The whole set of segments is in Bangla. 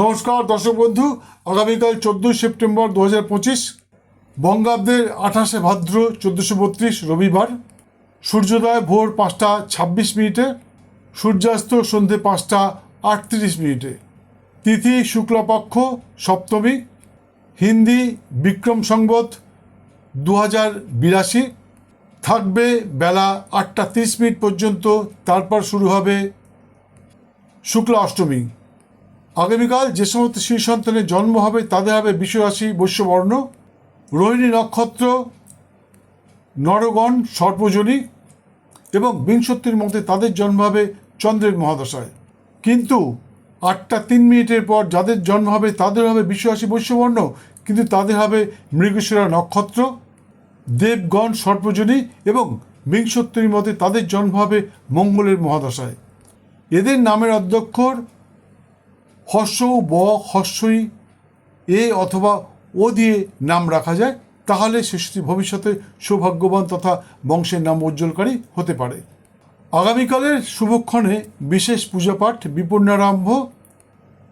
নমস্কার, দর্শক বন্ধু। আগামীকাল চোদ্দোই সেপ্টেম্বর দু হাজার পঁচিশ, বঙ্গাব্দের আঠাশে ভাদ্র চোদ্দোশো বত্রিশ রবিবার। সূর্যোদয় ভোর পাঁচটা ছাব্বিশ মিনিটে, সূর্যাস্ত সন্ধে পাঁচটা আটত্রিশ মিনিটে। তিথি শুক্লপক্ষ, সপ্তমী, হিন্দি বিক্রম সংবত দু হাজার বিরাশি। থাকবে বেলা আটটা তিরিশ মিনিট পর্যন্ত, তারপর শুরু হবে শুক্লা অষ্টমী। আগামীকাল যে সমস্ত শিশু সন্তানের জন্ম হবে, তাদের হবে বিশ্বরাশি বৈশ্যবর্ণ, রোহিণী নক্ষত্র, নরগণ সর্বজনী এবং বিংশতির মধ্যে তাদের জন্ম হবে চন্দ্রের মহাদশায়। কিন্তু আটটা তিন মিনিটের পর যাদের জন্ম হবে, তাদের হবে বিশ্বরাশি বৈশ্যবর্ণ, কিন্তু তাদের হবে মৃগশিরা নক্ষত্র, দেবগণ সর্বজনী এবং বিংশত্তরীর মধ্যে তাদের জন্ম হবে মঙ্গলের মহাদশায়। এদের নামের অধ্যক্ষর হর্ষ ব হর্ষই এ অথবা ও দিয়ে নাম রাখা যায়, তাহলে শিশুটি ভবিষ্যতে সৌভাগ্যবান তথা বংশের নাম উজ্জ্বলকারী হতে পারে। আগামীকালের শুভক্ষণে বিশেষ পূজাপাঠ বিপন্নারম্ভ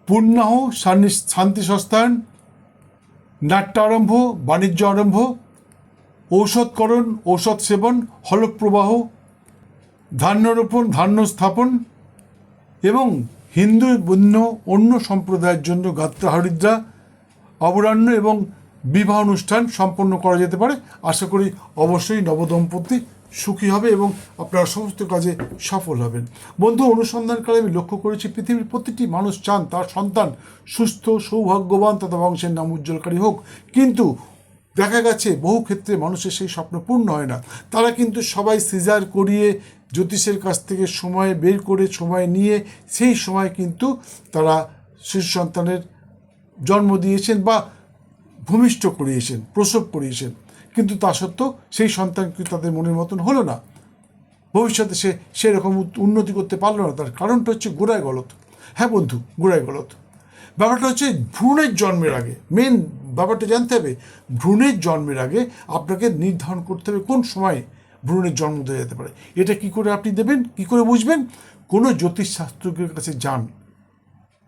পূর্ণাহ শান্তি- সস্তায়ন নাট্যারম্ভ, বাণিজ্য আরম্ভ, ঔষধকরণ, ঔষধ সেবন, হলপ্রবাহ, ধান্যরোপণ, ধান্য স্থাপন এবং হিন্দু বন্য অন্য সম্প্রদায়ের জন্য গাত্রা হরিদ্রা অবরাণ্য এবং বিবাহ অনুষ্ঠান সম্পন্ন করা যেতে পারে। আশা করি অবশ্যই নবদম্পতি সুখী হবে এবং আপনারা সমস্ত কাজে সফল হবেন। বন্ধু, অনুসন্ধানকালে আমি লক্ষ্য করেছি পৃথিবীর প্রতিটি মানুষ চান তার সন্তান সুস্থ, সৌভাগ্যবান তথা বংশের নাম উজ্জ্বলকারী হোক। কিন্তু দেখা গেছে বহু ক্ষেত্রে মানুষের সেই স্বপ্ন পূর্ণ হয় না। তারা কিন্তু সবাই সিজার করিয়ে জ্যোতিষের কাছ থেকে সময় বের করে সময় নিয়ে সেই সময় কিন্তু তারা শিশু সন্তানের জন্ম দিয়েছেন বা ভূমিষ্ঠ করিয়েছেন, প্রসব করিয়েছেন। কিন্তু তা সত্ত্বেও সেই সন্তান কিন্তু তাদের মনের মতন হলো না। ভবিষ্যতে সে সেরকম উন্নতি করতে পারল না। তার কারণটা হচ্ছে গোড়ায় গলত হ্যাঁ বন্ধু, গোড়ায় গলত ব্যাপারটা হচ্ছে ভ্রূণের জন্মের আগে মেন ব্যাপারটা জানতে হবে, ভ্রূণের জন্মের আগে আপনাকে নির্ধারণ করতে হবে কোন সময়ে ভ্রূণের জন্ম দেওয়া যেতে পারে। এটা কি করে আপনি দেবেন? কি করে বুঝবেন? কোনো জ্যোতিষশাস্ত্রজ্ঞের কাছে যান।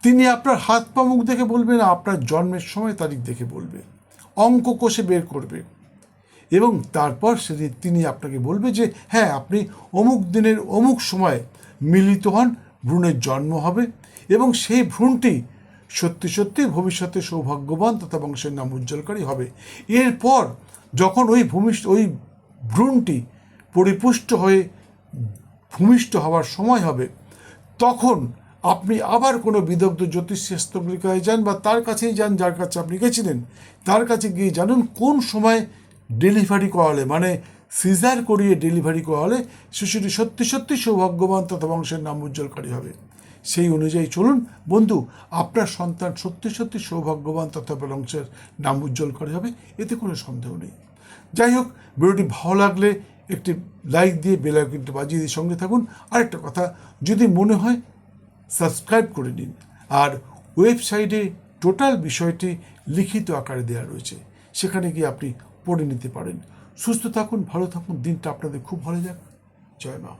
তিনি আপনার হাত পা মুখ দেখে বলবেন, আপনার জন্মের সময় তারিখ দেখে বলবে, অঙ্ক কষে বের করবে এবং তারপর সেদিন তিনি আপনাকে বলবে যে হ্যাঁ আপনি অমুক দিনের অমুক সময়ে মিলিত হন, ভ্রূণের জন্ম হবে এবং সেই ভ্রূণটি সত্যি সত্যি ভবিষ্যতে সৌভাগ্যবান তথা বংশের নাম উজ্জ্বলকারী হবে। এরপর যখন ওই ভূমিষ্ঠ, ওই ভ্রূণটি পরিপুষ্ট হয়ে ভূমিষ্ঠ হওয়ার সময় হবে, তখন আপনি আবার কোনো বিদগ্ধ জ্যোতিষশাস্ত্রজ্ঞের কাছে যান বা তার কাছেই যান যার কাছে আপনি গেছিলেন, তার কাছে গিয়ে জানুন কোন সময় ডেলিভারি করালে মানে সিজার করিয়ে ডেলিভারি করালে শিশুটি সত্যি সত্যি সৌভাগ্যবান তথা বংশের নাম উজ্জ্বলকারী হবে। সেই অনুযায়ী চলুন। বন্ধু, আপনার সন্তান সত্যি সত্যি সৌভাগ্যবান তথা বংশের নাম উজ্জ্বলকারী যাবে, এতে কোনো সন্দেহ নেই। যাই হোক, ভিডিওটি ভালো লাগলে একটি লাইক দিয়ে বেল আইকনটি বাজিয়ে দিয়ে সঙ্গে থাকুন। আরেকটা কথা, যদি মনে হয়, সাবস্ক্রাইব করে নিন। আর ওয়েবসাইটে টোটাল বিষয়টি লিখিত আকারে দেওয়া রয়েছে, সেখানে গিয়ে আপনি পড়ে নিতে পারেন। সুস্থ থাকুন, ভালো থাকুন, দিনটা আপনাদের খুব ভালো যাক। জয় মা।